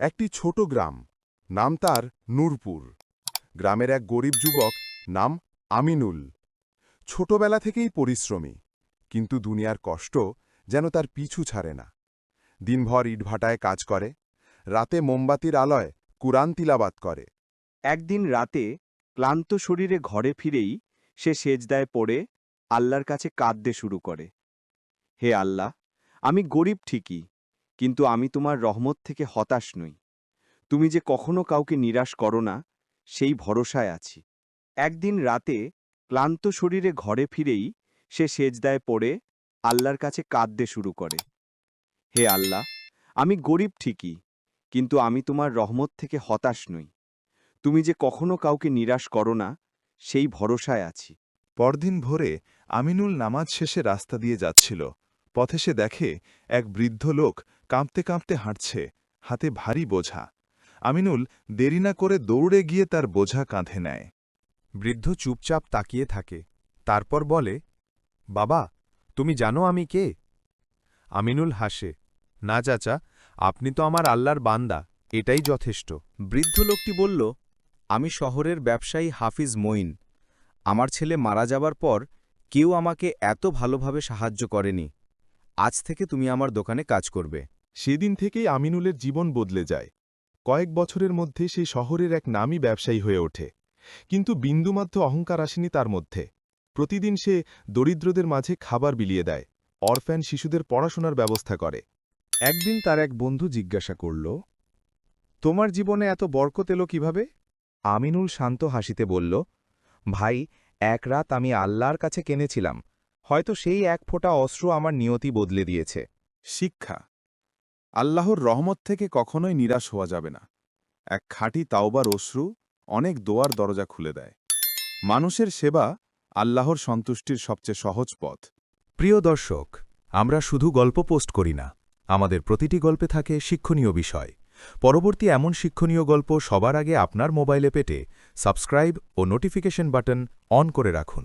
একটি ছোট গ্রাম। নাম তার নূরপুর। গ্রামের এক গরিব যুবক নাম আমিনুল। ছোটবেলা থেকেই পরিশ্রমী, কিন্তু দুনিয়ার কষ্ট যেন তার পিছু ছাড়ে না। দিনভর ইটভাটায় কাজ করে, রাতে মোমবাতির আলয় কুরআন তিলাবাত করে। একদিন রাতে ক্লান্ত শরীরে ঘরে ফিরেই সে সেজদায় পড়ে, আল্লাহর কাছে কাঁদতে শুরু করে। হে আল্লাহ, আমি গরিব ঠিকই কিন্তু আমি তোমার রহমত থেকে হতাশ নই। তুমি যে কখনো কাউকে নিরাশ করো না, সেই ভরসায় আছি। একদিন রাতে ক্লান্ত শরীরে ঘরে ফিরেই সে সেজদায় পড়ে আল্লাহর কাছে কাঁদতে শুরু করে। হে আল্লাহ, আমি গরিব ঠিকই, কিন্তু আমি তোমার রহমত থেকে হতাশ নই। তুমি যে কখনো কাউকে নিরাশ করো না, সেই ভরসায় আছি। পরদিন ভোরে আমিনুল নামাজ শেষে রাস্তা দিয়ে যাচ্ছিল। পথে সে দেখে এক বৃদ্ধ লোক কাঁপতে কাঁপতে হাঁটছে, হাতে ভারী বোঝা। আমিনুল দেরি না করে দৌড়ে গিয়ে তার বোঝা কাঁধে নেয়। বৃদ্ধ চুপচাপ তাকিয়ে থাকে, তারপর বলে, বাবা, তুমি জানো আমি কে? আমিনুল হাসে, না চাচা, আপনি তো আমার আল্লাহর বান্দা, এটাই যথেষ্ট। বৃদ্ধ লোকটি বলল, আমি শহরের ব্যবসায়ী হাফিজ মঈন। আমার ছেলে মারা যাবার পর কেউ আমাকে এত ভালোভাবে সাহায্য করেনি। আজ থেকে তুমি আমার দোকানে কাজ করবে। সেদিন থেকেই আমিনুলের জীবন বদলে যায়। কয়েক বছরের মধ্যে সে শহরের এক নামী ব্যবসায়ী হয়ে ওঠে। কিন্তু বিন্দুমাত্র অহংকার আসেনি তার মধ্যে। প্রতিদিন সে দরিদ্রদের মাঝে খাবার বিলিয়ে দেয় অরফ্যান শিশুদের পড়াশোনার ব্যবস্থা করে। একদিন তার এক বন্ধু জিজ্ঞাসা করল, তোমার জীবনে এত বরকত এলো কীভাবে? আমিনুল শান্ত হাসিতে বলল, ভাই, এক রাত আমি আল্লাহর কাছে কেনেছিলাম। হয়তো সেই এক ফোঁটা অস্ত্র আমার নিয়তি বদলে দিয়েছে। শিক্ষা আল্লাহর রহমত থেকে কখনোই নিরাশ হওয়া যাবে না। এক খাঁটি তাওবার অশ্রু অনেক দোয়ার দরজা খুলে দেয়। মানুষের সেবা আল্লাহর সন্তুষ্টির সবচেয়ে সহজ পথ। প্রিয় দর্শক, আমরা শুধু গল্প পোস্ট করি না, আমাদের প্রতিটি গল্পে থাকে শিক্ষণীয় বিষয়। পরবর্তী এমন শিক্ষণীয় গল্প সবার আগে আপনার মোবাইলে পেটে সাবস্ক্রাইব ও নোটিফিকেশন বাটন অন করে রাখুন।